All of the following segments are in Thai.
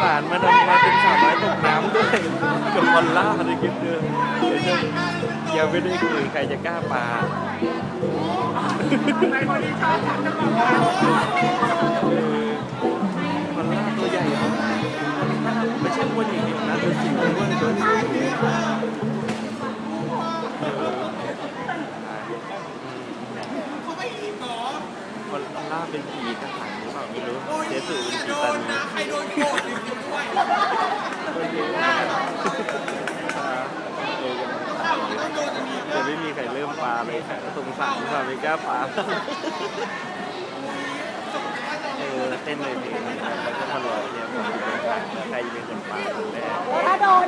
สารมันเอามาเป็นสาวน้อยตกน้ำด้วยกับพอลล่าในคลิปเดิมเดี๋ยวจะยังไม่ได้คุยใครจะกล้าปลาเอลล่าตัวใหญ่มากไม่ใช่อ้วนอย่างเดียวนะตัวจริงอ้วนตัว เป็นผีทหารหรือเปล่าไม่รู้เจสุเป็นผีตันนะใครโดนโกรธอยู่ด้วยจะไม่มีใครเริ่มปลาเลยค่ะสงสารค่ะไม่กล้าปลาเออเต้นเลยเพลงนี้แล้วก็มาลอยเนี่ยผมใครเป็นคนปลาคนแรกถ้าโดน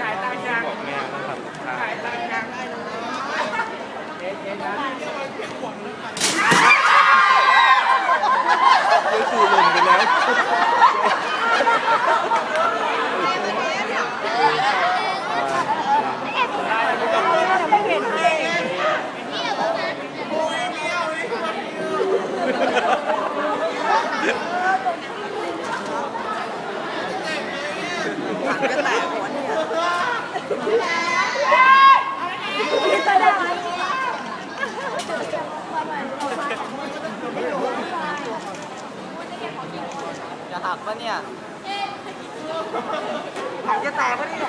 จ่ายตังค์ยัง บอกแม่ต้องทำกับข้าว จ่ายตังค์ยัง ไม่คือ ลงไปแล้วไม่ จะหักปะเนี่ยถังจะแตกปะเนี่ย